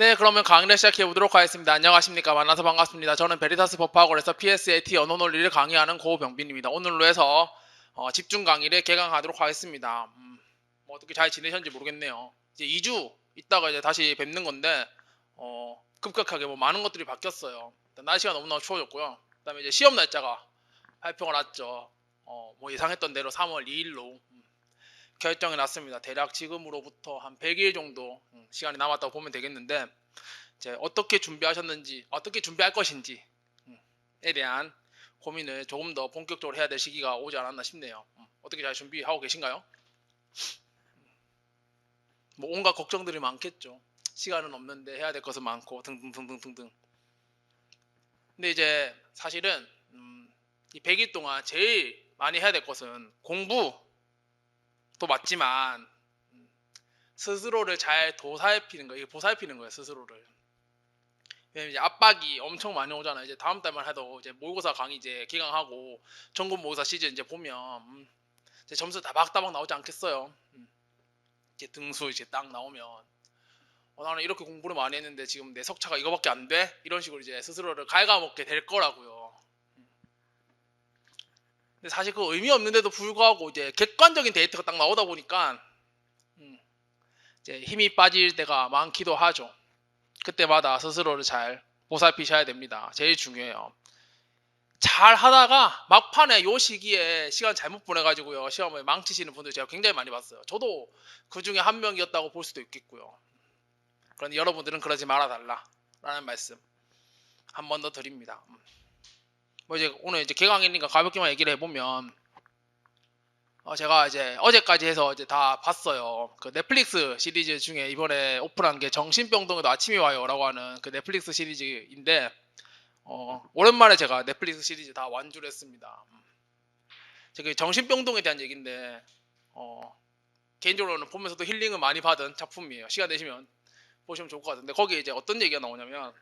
네, 그러면 강의를 시작해 보도록 하겠습니다. 안녕하십니까. 만나서 반갑습니다. 저는 베리타스 법학원에서 PSAT 언어 논리를 강의하는 고병빈입니다. 오늘로 해서 어, 집중 강의를 개강하도록 하겠습니다. 음, 뭐 어떻게 잘 지내셨는지 모르겠네요. 이제 2주 있다가 이제 다시 뵙는 건데 어, 급격하게 뭐 많은 것들이 바뀌었어요. 날씨가 너무너무 추워졌고요. 그 다음에 이제 시험 날짜가 발표가 났죠. 어, 뭐 예상했던 대로 3월 2일로 결정이 났습니다. 대략 지금으로부터 한 100일 정도 음, 시간이 남았다고 보면 되겠는데 이제 어떻게 준비하셨는지 어떻게 준비할 것인지에 대한 고민을 조금 더 본격적으로 해야 될 시기가 오지 않았나 싶네요. 음, 어떻게 잘 준비하고 계신가요? 뭐 온갖 걱정들이 많겠죠. 시간은 없는데 해야 될 것은 많고 등등등등등등. 근데 이제 사실은 음, 이 100일 동안 제일 많이 해야 될 것은 공부 도 맞지만 음, 스스로를 잘 도살피는 거, 이게 보살피는 거예요 스스로를. 이제 압박이 엄청 많이 오잖아요. 이제 다음 달만 해도 이제 모의고사 강의 이제 기강하고 전국 모의고사 시즌 이제 보면 음, 이제 점수 다박다박 나오지 않겠어요. 음, 이제 등수 이제 딱 나오면 어, 나는 이렇게 공부를 많이 했는데 지금 내 석차가 이거밖에 안 돼? 이런 식으로 이제 스스로를 갉아먹게 될 거라고요. 근데 사실 그 의미 없는데도 불구하고 이제 객관적인 데이터가 딱 나오다 보니까 음, 이제 힘이 빠질 때가 많기도 하죠. 그때마다 스스로를 잘 보살피셔야 됩니다. 제일 중요해요. 잘 하다가 막판에 요 시기에 시간 잘못 보내가지고요 시험을 망치시는 분들 제가 굉장히 많이 봤어요. 저도 그 중에 한 명이었다고 볼 수도 있겠고요. 그런데 여러분들은 그러지 말아달라라는 말씀 한 번 더 드립니다. 음. 뭐 이제 오늘 이제 개강이니까 가볍게만 얘기를 해보면 어 제가 이제 어제까지 해서 이제 다 봤어요. 그 넷플릭스 시리즈 중에 이번에 오픈한 게 정신병동에도 아침이 와요라고 하는 그 넷플릭스 시리즈인데 어 오랜만에 제가 넷플릭스 시리즈 다 완주를 했습니다. 제가 정신병동에 대한 얘기인데 어 개인적으로는 보면서도 힐링을 많이 받은 작품이에요. 시간 되시면 보시면 좋을 것 같은데 거기에 이제 어떤 얘기가 나오냐면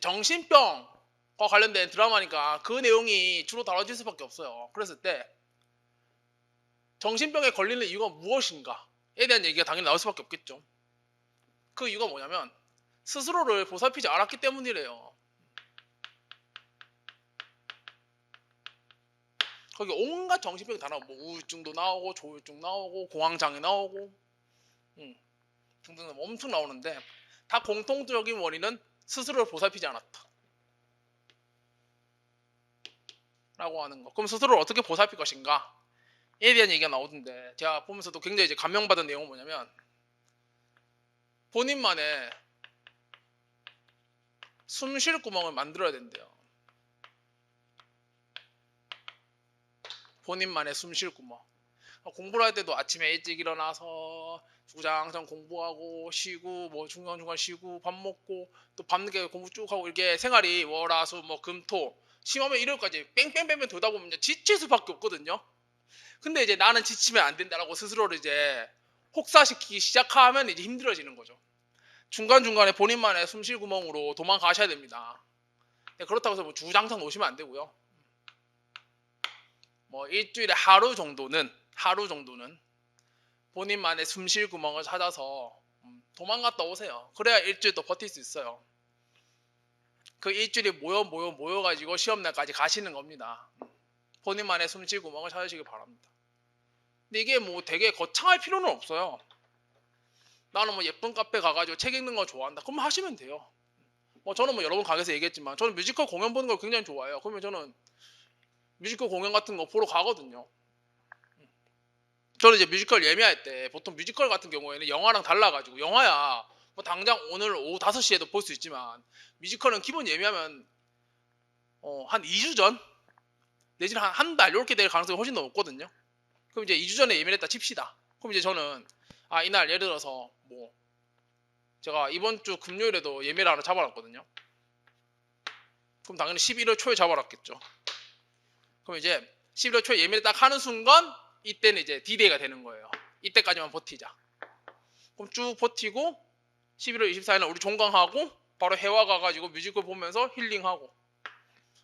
정신병과 관련된 드라마니까 그 내용이 주로 다뤄질 수밖에 없어요. 그랬을 때 정신병에 걸리는 이유가 무엇인가에 대한 얘기가 당연히 나올 수밖에 없겠죠. 그 이유가 뭐냐면 스스로를 보살피지 않았기 때문이래요. 거기 온갖 정신병이 다 나오고 뭐 우울증도 나오고 조울증 나오고 공황장애 나오고 음, 등등 엄청 나오는데 다 공통적인 원인은 스스로를 보살피지 않았다. 라고 하는 거. 그럼 스스로를 어떻게 보살필 것인가? 에 대한 얘기가 나오던데 제가 보면서도 굉장히 이제 감명받은 내용은 뭐냐면 본인만의 숨 쉴 구멍을 만들어야 된대요. 본인만의 숨 쉴 구멍. 공부를 할 때도 아침에 일찍 일어나서 주구장창 공부하고 쉬고 뭐 중간중간 쉬고 밥 먹고 또 밤늦게 공부 쭉 하고 이렇게 생활이 월화수 뭐 금토 심하면 일요일까지 뺑뺑뺑뺑 돌다 보면 지칠 수밖에 없거든요. 근데 이제 나는 지치면 안 된다라고 스스로를 이제 혹사시키기 시작하면 이제 힘들어지는 거죠. 중간중간에 본인만의 숨쉴 구멍으로 도망가셔야 됩니다. 네, 그렇다고 해서 뭐 주구장창 놓으시면 안 되고요. 뭐 일주일에 하루 정도는 하루 정도는 본인만의 숨쉴 구멍을 찾아서 음, 도망갔다 오세요. 그래야 일주일 더 버틸 수 있어요. 그 일주일이 모여 모여 모여가지고 시험날까지 가시는 겁니다. 본인만의 숨쉴 구멍을 찾으시길 바랍니다. 근데 이게 뭐 되게 거창할 필요는 없어요. 나는 뭐 예쁜 카페 가가지고 책 읽는 거 좋아한다. 그럼 하시면 돼요. 뭐 저는 뭐 여러분 강에서 얘기했지만 저는 뮤지컬 공연 보는 걸 굉장히 좋아해요. 그러면 저는 뮤지컬 공연 같은 거 보러 가거든요. 저는 이제 뮤지컬 예매할 때 보통 뮤지컬 같은 경우에는 영화랑 달라가지고 영화야 뭐 당장 오늘 오후 5시에도 볼 수 있지만 뮤지컬은 기본 예매하면 어, 한 2주 전 내지는 한한달 이렇게 될 가능성이 훨씬 더 높거든요. 그럼 이제 2주 전에 예매를 했다 칩시다. 그럼 이제 저는 아 이날 예를 들어서 뭐 제가 이번 주 금요일에도 예매를 하나 잡아놨거든요. 그럼 당연히 11월 초에 잡아놨겠죠. 그럼 이제 11월 초에 예매를 딱 하는 순간 이때는 이제 디데이가 되는 거예요. 이때까지만 버티자. 그럼 쭉 버티고 11월 24일 날 우리 종강하고 바로 해와 가가지고 뮤지컬 보면서 힐링하고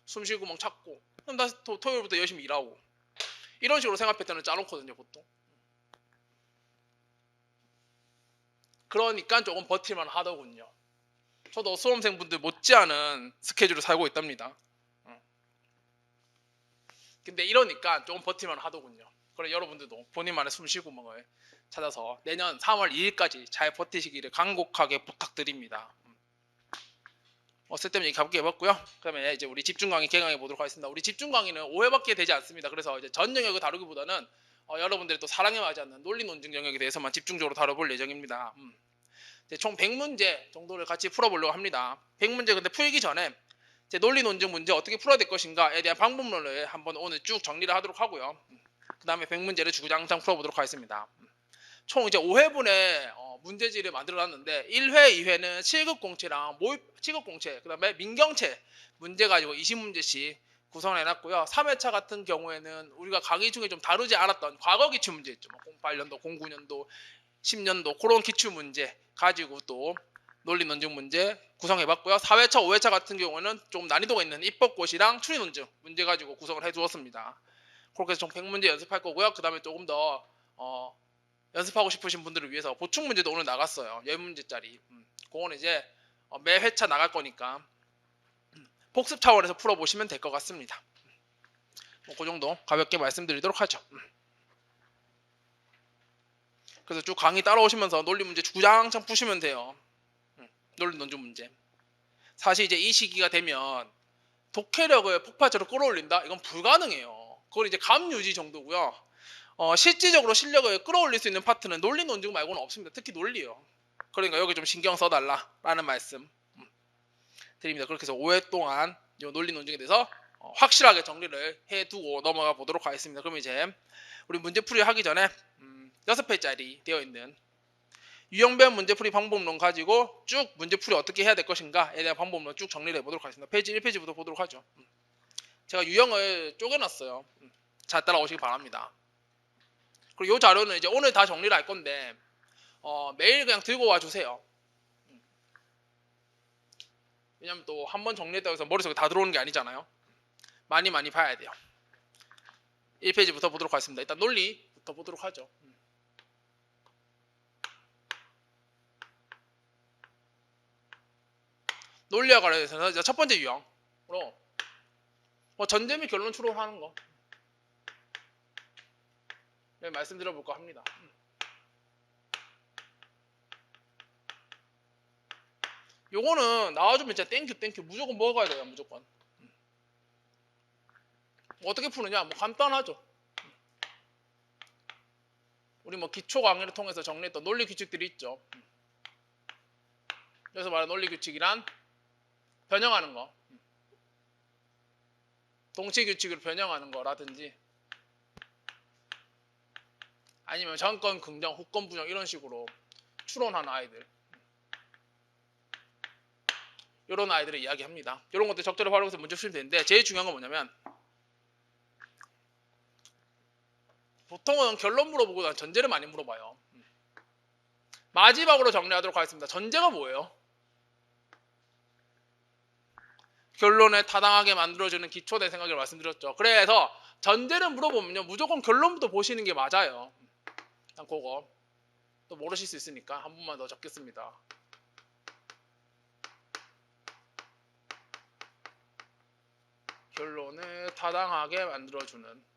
숨쉴 구멍 찾고 그럼 다시 토, 토요일부터 열심히 일하고 이런 식으로 생활 패턴을 짜놓거든요 보통. 그러니까 조금 버틸만 하더군요. 저도 수험생분들 못지않은 스케줄을 살고 있답니다. 어. 근데 이러니까 조금 버틸만 하더군요. 그래 여러분들도 본인만의 숨쉬구멍을 찾아서 내년 3월 2일까지 잘 버티시기를 간곡하게 부탁드립니다. 음. 어, 쓸데없는 얘기 해봤고요. 그러면 이제 우리 집중 강의 개강해 보도록 하겠습니다. 우리 집중 강의는 5회밖에 되지 않습니다. 그래서 이제 전 영역을 다루기보다는 어, 여러분들이 또 사랑에 맞지 않는 논리 논증 영역에 대해서만 집중적으로 다뤄볼 예정입니다. 음. 총 100문제 정도를 같이 풀어보려고 합니다. 100문제 근데 풀기 전에 논리 논증 문제 어떻게 풀어야 될 것인가에 대한 방법론을 한번 오늘 쭉 정리를 하도록 하고요. 그 다음에 100문제를 주구장창 풀어보도록 하겠습니다. 총 이제 5회분의 어, 문제지를 만들어놨는데 1회, 2회는 7급 공채랑 모의 7급 공채, 그 다음에 민경채 문제 가지고 20문제씩 구성을 해놨고요. 3회차 같은 경우에는 우리가 강의 중에 좀 다루지 않았던 과거 기출 문제 있죠. 뭐 08년도, 09년도, 10년도 그런 기출 문제 가지고 또 논리 논증 문제 구성해봤고요. 4회차, 5회차 같은 경우는 좀 난이도가 있는 입법고시랑 추리 논증 문제 가지고 구성을 해두었습니다. 그렇게 해서 총 100 문제 연습할 거고요. 그 다음에 조금 더 어, 연습하고 싶으신 분들을 위해서 보충 문제도 오늘 나갔어요. 10문제짜리. 음, 그거는 이제 어, 매 회차 나갈 거니까 음, 복습 차원에서 풀어보시면 될 것 같습니다. 뭐, 그 정도 가볍게 말씀드리도록 하죠. 음. 그래서 쭉 강의 따라오시면서 논리 문제 주구장창 푸시면 돼요. 음, 논리 논증 문제. 사실 이제 이 시기가 되면 독해력을 폭발적으로 끌어올린다? 이건 불가능해요. 그건 이제 감 유지 정도고요. 어, 실질적으로 실력을 끌어올릴 수 있는 파트는 논리 논증 말고는 없습니다. 특히 논리요. 그러니까 여기 좀 신경 써달라라는 말씀 음, 드립니다. 그렇게 해서 5회 동안 이 논리 논증에 대해서 어, 확실하게 정리를 해두고 넘어가 보도록 하겠습니다. 그럼 이제 우리 문제풀이 하기 전에 음, 6페이지짜리 되어 있는 유형별 문제풀이 방법론 가지고 쭉 문제풀이 어떻게 해야 될 것인가에 대한 방법론 쭉 정리를 해보도록 하겠습니다. 페이지 1페이지부터 보도록 하죠. 음. 제가 유형을 쪼개놨어요. 음, 잘 따라오시기 바랍니다. 그리고 이 자료는 이제 오늘 다 정리를 할 건데 어, 매일 그냥 들고 와 주세요. 음. 왜냐면 또한 번 정리했다고 해서 머릿속에 다 들어오는 게 아니잖아요. 많이 많이 봐야 돼요. 1페이지부터 보도록 하겠습니다. 일단 논리부터 보도록 하죠. 음. 논리와 관련해서는 첫 번째 유형으로 뭐 전제 및 결론 추론하는 거 네, 말씀드려볼까 합니다. 음. 요거는 나와주면 진짜 땡큐 땡큐 무조건 먹어야 돼요 무조건 음. 어떻게 푸느냐 뭐 간단하죠 음. 우리 뭐 기초 강의를 통해서 정리했던 논리 규칙들이 있죠 음. 그래서 말하는 논리 규칙이란 변형하는 거 음. 동치 규칙으로 변형하는 거라든지 아니면 전권 긍정, 후권 부정 이런 식으로 추론하는 아이들 이런 아이들을 이야기합니다. 이런 것들 적절히 활용해서 문제 풀면 되는데 제일 중요한 건 뭐냐면 보통은 결론 물어보고 전제를 많이 물어봐요. 마지막으로 정리하도록 하겠습니다. 전제가 뭐예요? 결론에 타당하게 만들어주는 기초대 생각을 말씀드렸죠. 그래서 전제를 물어보면요 무조건 결론부터 보시는 게 맞아요. 일단 그거 또 모르실 수 있으니까 한 번만 더 적겠습니다. 결론을 타당하게 만들어주는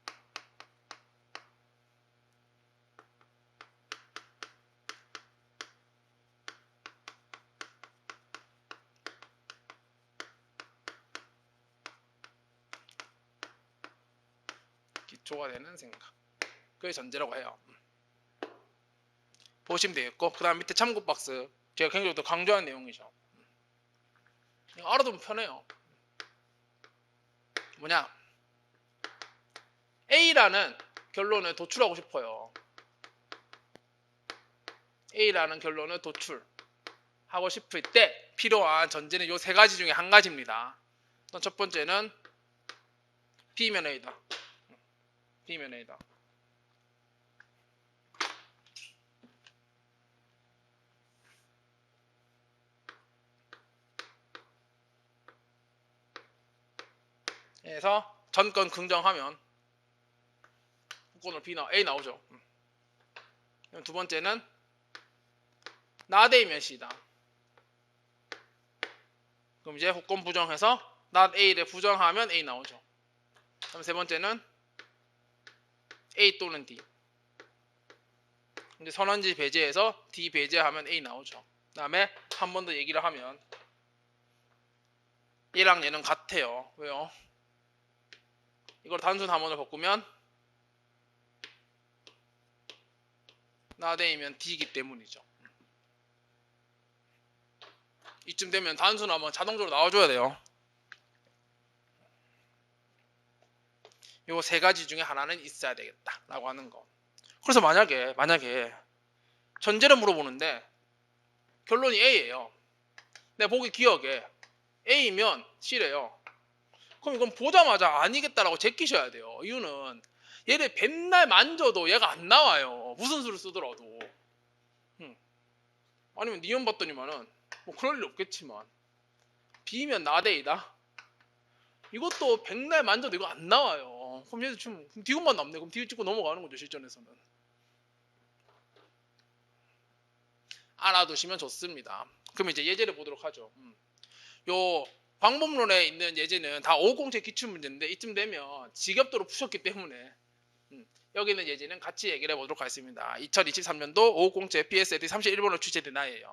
기초가 되는 생각 그게 전제라고 해요. 보시면 되겠고 그 다음 밑에 참고 박스 제가 굉장히 또 강조하는 내용이죠. 알아두면 편해요. 뭐냐 A라는 결론을 도출하고 싶어요. A라는 결론을 도출하고 싶을 때 필요한 전제는 이 세 가지 중에 한 가지입니다. 첫 번째는 B면 A다. B면 A다. 해서 전권 긍정하면 후권으로 B 나 A 나오죠. 음. 두 번째는 나대이면 C다. 그럼 이제 조건 부정해서 not A를 부정하면 A 나오죠. 그럼 세 번째는 A 또는 D. 이제 선언지 배제해서 D 배제하면 A 나오죠. 그 다음에 한 번 더 얘기를 하면 얘랑 얘는 같아요. 왜요? 이걸 단순 함원을 바꾸면 나대이면 D이기 때문이죠. 이쯤 되면 단순 함원 자동적으로 나와줘야 돼요. 요 세 가지 중에 하나는 있어야 되겠다라고 하는 거. 그래서 만약에 만약에 전제를 물어보는데 결론이 A예요. 내 보기 기억에 A면 C래요. 그럼 이건 보자마자 아니겠다라고 제끼셔야 돼요. 이유는 얘를 맨날 만져도 얘가 안 나와요. 무슨 수를 쓰더라도. 음. 아니면 니은 봤더니만은 뭐 그럴 일 없겠지만 B면 나대이다. 이것도 백날 만져도 이거 안 나와요. 그럼 얘도 좀 디귿만 남네. 그럼 디귿 찍고 넘어가는 거죠 실전에서는. 알아두시면 좋습니다. 그럼 이제 예제를 보도록 하죠. 음. 요 방법론에 있는 예제는 다 5공제 기출 문제인데 이쯤 되면 지겹도록 푸셨기 때문에 음, 여기 있는 예제는 같이 얘기를 해보도록 하겠습니다. 2023년도 5공제 PSAT 31번으로 출제된 아이예요.